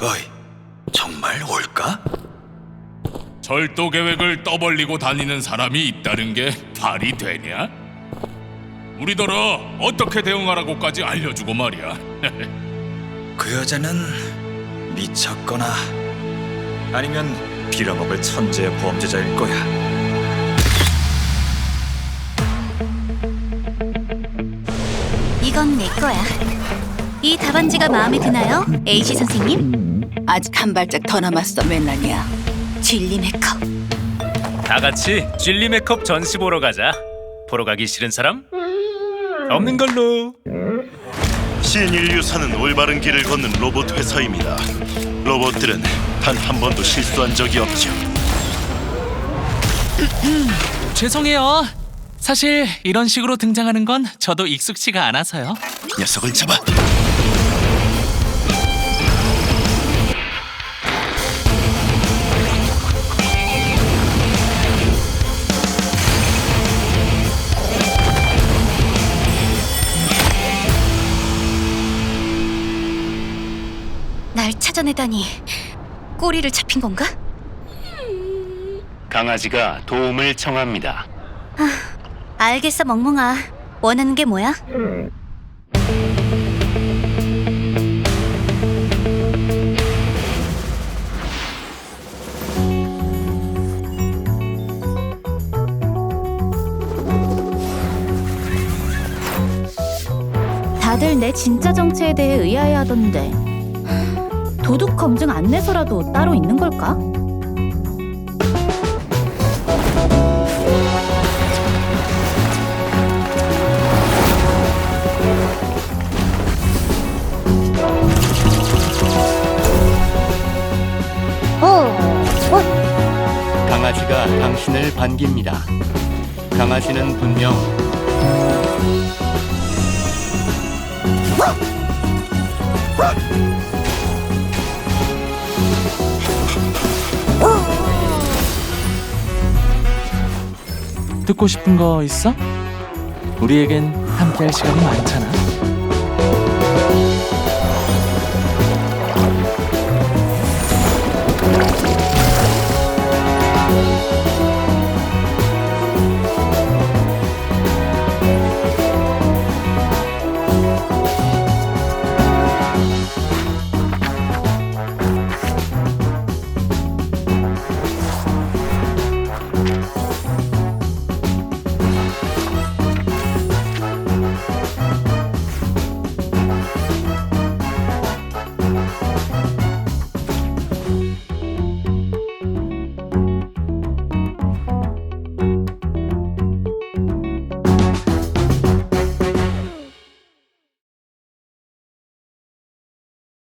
어이, 정말 올까? 절도 계획을 떠벌리고 다니는 사람이 있다는 게 말이 되냐? 우리더러 어떻게 대응하라고까지 알려주고 말이야. 그 여자는 미쳤거나 아니면 빌어먹을 천재 범죄자일 거야. 이건 내 거야. 이 답안지가 마음에 드나요? 에이시 선생님? 아직 한 발짝 더 남았어, 멜라니아. 진리 메커. 다 같이 진리 메컵 전시 보러 가자. 보러 가기 싫은 사람? 없는 걸로. 신인류사는 올바른 길을 걷는 로봇 회사입니다. 로봇들은 단 한 번도 실수한 적이 없죠. 죄송해요. 사실 이런 식으로 등장하는 건 저도 익숙치가 않아서요. 녀석을 잡아. 찾아내다니 꼬리를 잡힌 건가? 강아지가 도움을 청합니다. 알겠어, 멍멍아. 원하는 게 뭐야? 다들 내 진짜 정체에 대해 의아해하던데 도둑 검증 안내서라도 따로 있는 걸까? 강아지가 당신을 반깁니다. 강아지는 분명 듣고 싶은 거 있어? 우리에겐 함께할 시간이 많잖아.